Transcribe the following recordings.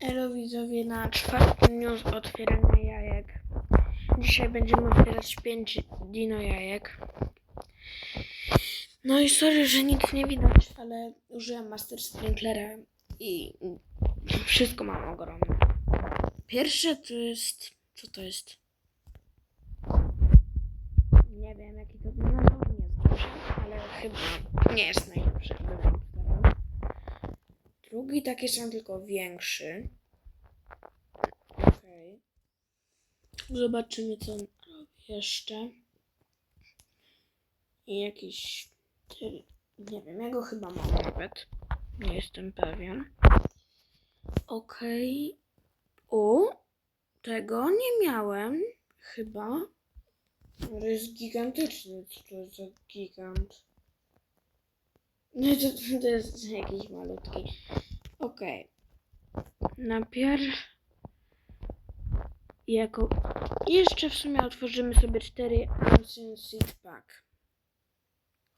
Elo widzowie na czwartym dniu z otwierania jajek. Dzisiaj będziemy otwierać 5 dino jajek. No i sorry, że nic nie widać, ale użyłem Master Sprinklera i wszystko mam ogromne. Pierwsze to jest... co to jest? Nie wiem jaki to znam się, ale chyba nie jest najlepszy. Drugi taki sam, tylko większy. Okej. Zobaczymy, co on robi jeszcze. I jakiś... Nie wiem, ja go chyba mam nawet. Nie jestem pewien. Okej. O! Tego nie miałem. Chyba. To jest gigantyczny. To jest gigant? No to, to jest jakiś malutki. Okej. Najpierw jako jeszcze w sumie otworzymy sobie cztery Ancient Seed Pack.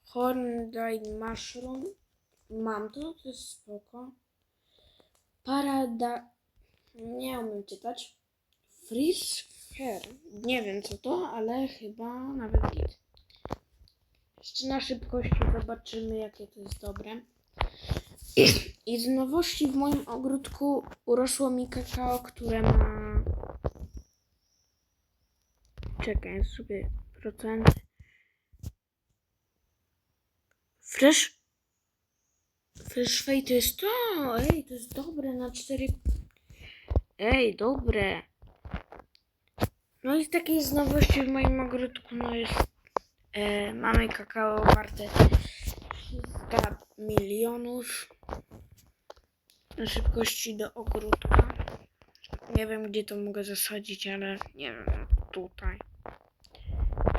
Horn Dyed Mushroom. Mam to, to jest spoko. Parada... Nie umiem czytać. Freeze Hair. Nie wiem co to, ale chyba nawet git. Jeszcze na szybkości zobaczymy jakie to jest dobre. I z nowości w moim ogródku urosło mi kakao, które ma. Czekaj, sobie procenty. Fresh. Fresh Fay to jest to. Ej, to jest dobre na cztery. Ej, dobre. No i takiej z nowości w moim ogródku, no jest. E, mamy kakao warte 300 milionów szybkości do ogródka. Nie wiem, gdzie to mogę zasadzić, ale nie wiem, tutaj.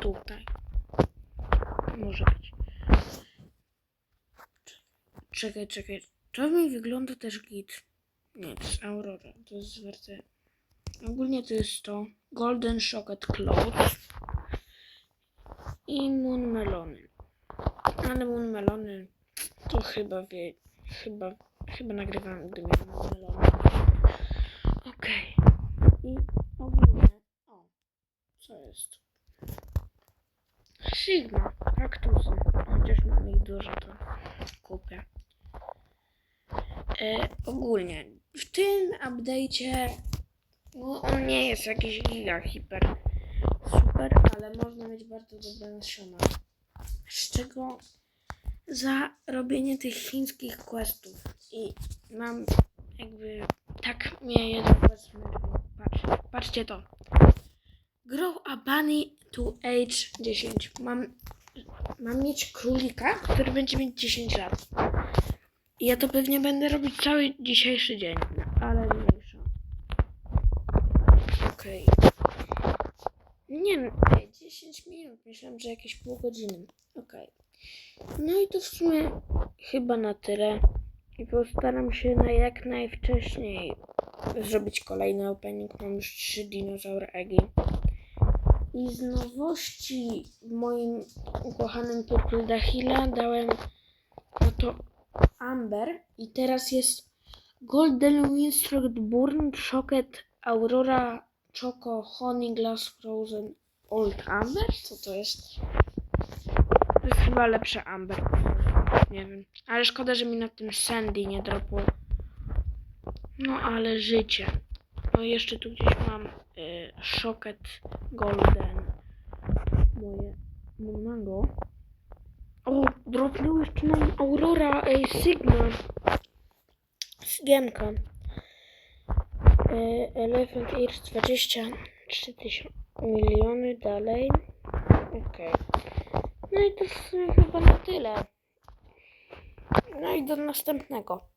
Tutaj. Może być. Czekaj, czekaj. To mi wygląda też git. Nie, to jest Aurora. To jest warte. Ogólnie to jest to Golden Shocket Cloud i Moon Melony. Ale Moon Melony to chyba wie, chyba, chyba nagrywam, gdy miałem Moon Melony. Okej. I ogólnie, o, co jest? Sigma, kaktusy. Chociaż mam ich dużo, to kupię. E, ogólnie, w tym update'cie no, on nie jest jakiś giga hiper super, ale można mieć bardzo dobre nasiona. Z czego za robienie tych chińskich questów i mam jakby tak mnie jeden quest zdenerwował. Patrz, patrzcie to. Grow a bunny to age 10. Mam, mam mieć królika, który będzie mieć 10 lat. I ja to pewnie będę robić cały dzisiejszy dzień, ale mniejsza. Okej. Nie wiem, ej, 10 minut. Myślałem, że jakieś pół godziny. Okej. No i to w sumie chyba na tyle. I postaram się na jak najwcześniej zrobić kolejny opening. Mam już 3 dinozaur Egi. I z nowości w moim ukochanym Purple Dachila dałem no to Amber. I teraz jest Golden Windstroke Burn, Shocket Aurora Choco Honey Glass Frozen Old Amber? Co to jest? To jest chyba lepsze Amber. Nie wiem. Ale szkoda, że mi na tym Sandy nie dropło. No ale życie. No jeszcze tu gdzieś mam y, Shocket Golden. Moje mango. O, dropnął jeszcze nam Aurora, ej, Sigma. Sigiemka. E, Elephant Ears 23 tysiące miliony dalej. Okej. No i to w chyba na tyle. No i do następnego.